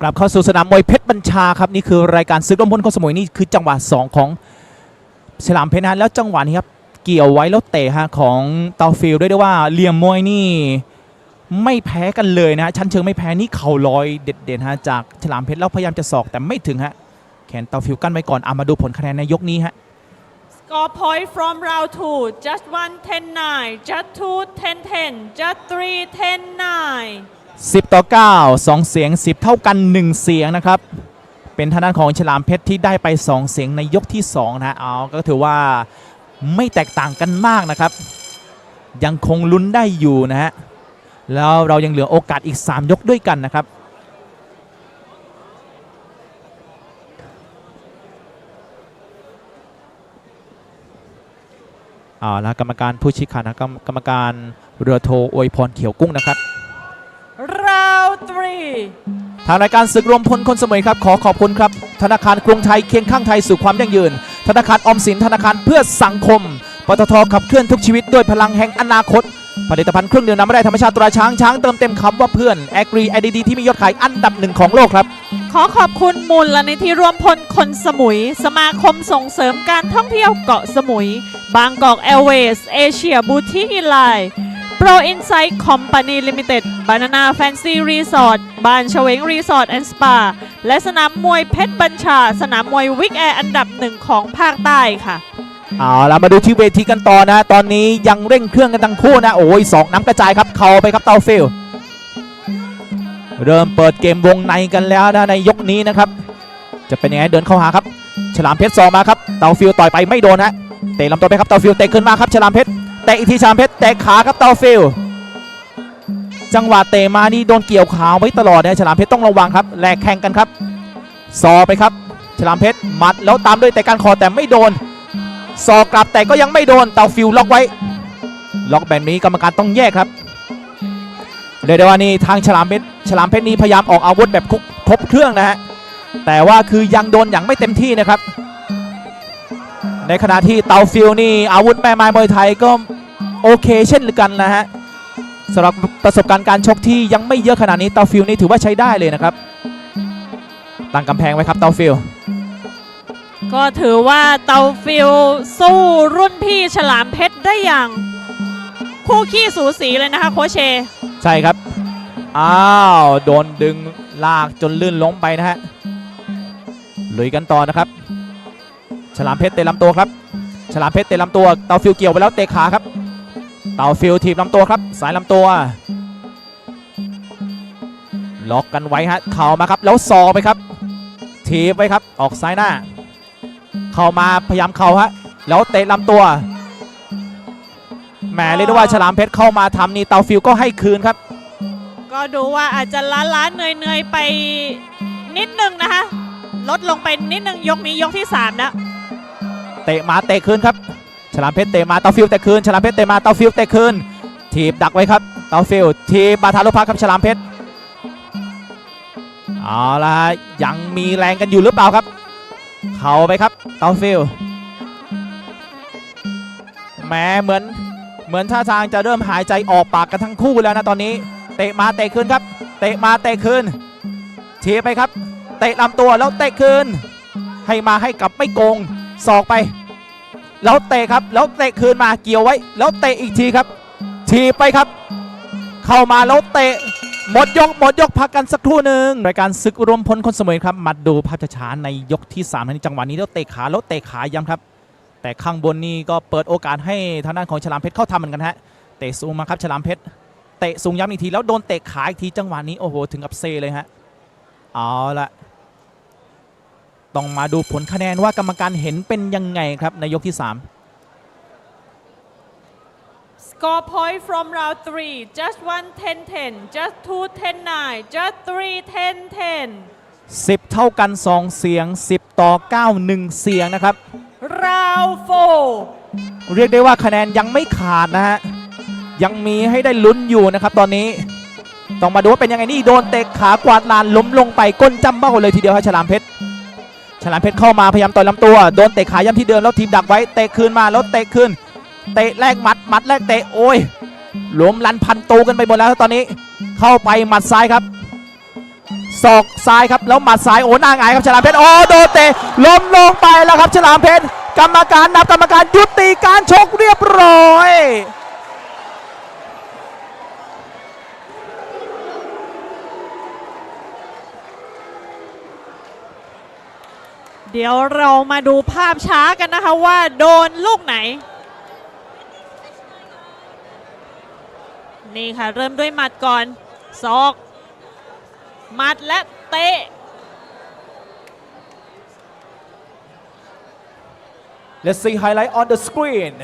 กลับเข้าสู่สนามมวยเพชรบัญชาครับนี่คือรายการซึกลมพลคนสมุยนี่คือจังหวะ 2 ของฉลามเพชรนะแล้วจังหวะนี้ครับเกี่ยวไว้แล้วเตะฮะของเตาฟิลด้วยได้ว่าเหลี่ยมมวยนี่ไม่แพ้กันเลยนะฮะชั้นเชิงไม่แพ้นี่เข่าลอยเด็ดๆฮะจากฉลามเพชรแล้วพยายามจะสอกแต่ไม่ถึงฮะแขนเตาฟิลกั้นไว้ก่อนเอามาดูผลคะแนนในยกนี้ฮะ Score point from round two. Just one, ten, nine. Just two, ten, ten. Just three, ten, nine. 10 ต่อ 9 2 เสียง 10 เท่ากัน 1 เสียงนะครับ เป็นทางด้านของฉลามเพชรที่ได้ไป 2 เสียงในยกที่ 2นะฮะเอาก็ถือว่าไม่แตกต่างกันมากนะครับ ยังคงลุ้นได้อยู่นะฮะแล้วเรายังเหลือโอกาสอีก 3 ยกด้วยกันนะครับเอาละกรรมการผู้ชี้ขาดนะกรรมการเรือโทอวยพรเขียวกุ้งนะครับ ทางรายการศึกรวมพลคนสมุยครับ ขอขอบคุณครับ ธนาคารกรุงไทยเคียงข้างไทยสู่ความยั่งยืน ธนาคารออมสินธนาคารเพื่อสังคมปตทขับเคลื่อนทุกชีวิตด้วยพลังแห่งอนาคต ผลิตภัณฑ์เครื่องดื่มน้ำไม่ได้ธรรมชาติตราช้างช้างเติมเต็มคำว่าเพื่อนแอกรีไอดีที่มียอดขายอันดับหนึ่งของโลกครับ ขอขอบคุณมูลนิธิรวมพลคนสมุย สมาคมส่งเสริมการท่องเที่ยวเกาะสมุย บางกอกแอร์เวย์สเอเชียบูติกไลน์ โปรอินไซต์คอมพานีลิมิเต็ดบานานาแฟนซีรีสอร์ทบ้านเฉวงรีสอร์ทแอนด์สปา และสนามมวยเพชรบัญชา สนามมวยวิกแอร์อันดับหนึ่งของภาคใต้ค่ะเอาละมาดูที่เวทีกันต่อนะ ตอนนี้ยังเร่งเครื่องกันทั้งคู่นะ โอ้ยสองน้ำกระจายครับ เข่าไปครับเตาฟิลเริ่มเปิดเกมวงในกันแล้วนะในยกนี้นะครับ จะเป็นยังไงเดินเข้าหาครับ ฉลามเพชรสองมาครับ เตาฟิลต่อยไปไม่โดนฮะเตะลำตัวไปครับเตาฟิลเตะขึ้นมาครับฉลามเพชร เตะอีกทีฉลามเพชรเตะขาครับเตาฟิลจังหวะเตะมานี่โดนเกี่ยวขาไว้ตลอดนะฉลามเพชรต้องระวังครับแลกแข่งกันครับซอไปครับ ฉลามเพชรหมัดแล้วตามด้วยแต่การคอแต่ไม่โดนซอกลับแต่ก็ยังไม่โดนเตาฟิลล็อกไว้ ล็อกแบบนี้กรรมการต้องแยกครับเรียกได้ว่านี่ทางฉลามเพชรฉลามเพชรนี่พยายามออกอาวุธแบบครบครบเครื่องนะฮะแต่ว่าคือยังโดนอย่างไม่เต็มที่นะครับ ในขณะที่เตาฟิลนี่อาวุธแม่ไม้มวยไทยก็ โอเคเช่นกันนะฮะสำหรับประสบการณ์การชกที่ยังไม่เยอะขนาดนี้เตาฟิลนี่ถือว่าใช้ได้เลยนะครับตั้งกำแพงไว้ครับเตาฟิลก็ถือว่าเตาฟิลสู้รุ่นพี่ฉลามเพชรได้อย่าง คู่ขี้สูสีเลยนะคะโคชเช ใช่ครับอ้าวโดนดึงลากจนลื่นล้มไปนะฮะลุยกันต่อนะครับ ฉลามเพชรเตะลำตัวครับ ฉลามเพชรเตะลำตัวเตาฟิวเกี่ยวไปแล้วเตะขาครับ เตาฟิวถีบลำตัวครับ สายลำตัว ล็อกกันไว้ฮะ เข่ามาครับ แล้วซอไปครับถีบไปครับ ออกซ้ายหน้า เข้ามาพยายามเข่าฮะ แล้วเตะลำตัว แหมเรียกได้ว่าฉลามเพชรเข้ามาทำนี่เตาฟิวก็ให้คืนครับ ก็ดูว่าอาจจะล้าล้าๆเหนื่อยเหนื่อยๆไปนิดนึงนะคะ ลดลงไปนิดนึงยกนี้ยกที่3แล้วเตะมาเตะคืนครับ ฉลามเพชรเตะมาเตาฟิวเตะคืนฉลามเพชรเตะมาเตาฟิวเตะคืนทีบดักไว้ครับเตาฟิวทีบมาทารุพักครับฉลามเพชรเอาละยังมีแรงกันอยู่หรือเปล่าครับ เข่าไปครับเตาฟิวแหมเหมือนเหมือนท่าทางจะเริ่มหายใจออกปากกันทั้งคู่แล้วนะตอนนี้ เตะมาเตะคืนครับ เตะมาเตะคืนทีไปครับ เตะลำตัวแล้วเตะคืนให้มาให้กลับไม่โกงศอกไป แล้วเตะครับแล้วเตะคืนมาเกี่ยวไว้ แล้วเตะอีกทีครับ ทีไปครับ เข้ามาแล้วเตะหมดยกหมดยกพักกันสักครู่หนึ่งรายการศึกรวมพลคนเสมอครับมาดูภาพช้าๆในยกที่3ในจังหวะนี้แล้วเตะขาแล้วเตะขาย้ำครับ แต่ข้างบนนี่ก็เปิดโอกาสให้ทางด้านของฉลามเพชรเข้าทำเหมือนกันฮะเตะสูงมาครับฉลามเพชรเตะสูงย้ำอีกทีแล้วโดนเตะขาอีกทีจังหวะนี้โอ้โหถึงกับเซเลยฮะเอาละ ต้องมาดูผลคะแนนว่ากรรมการเห็นเป็นยังไงครับในยกที่ 3 Score point from round three just one ten ten just two ten nine just three ten ten 10 เท่ากัน 2 เสียง 10 ต่อ 9 1 เสียงนะครับ round four เรียกได้ว่าคะแนนยังไม่ขาดนะฮะ ยังมีให้ได้ลุ้นอยู่นะครับตอนนี้ ต้องมาดูว่าเป็นยังไงนี่ โดนเตะขากวาดลานล้มลงไปก้นจำเบ้าเลยทีเดียวครับฉลามเพชร ฉลามเพชรเข้ามาพยายามต่อยลำตัวโดนเตะขาย้ำที่เดิมแล้วทีมดักไว้เตะคืนมาแล้วเตะคืนเตะแรกหมัดหมัดแรกเตะโอ้ยล้มลันพันตูกันไปหมดแล้วตอนนี้ เข้าไปหมัดซ้ายครับศอกซ้ายครับแล้วหมัดซ้ายโอ้หน้าหงายครับฉลามเพชรโอ้โดนเตะล้มลงไปแล้วครับฉลามเพชรกรรมการนับกรรมการยุติการชกเรียบร้อย เดี๋ยวเรามาดูภาพช้ากันนะคะว่าโดนลูกไหน นี่ค่ะเริ่มด้วยหมัดก่อนศอก หมัดและเตะ Let's see highlight on the screen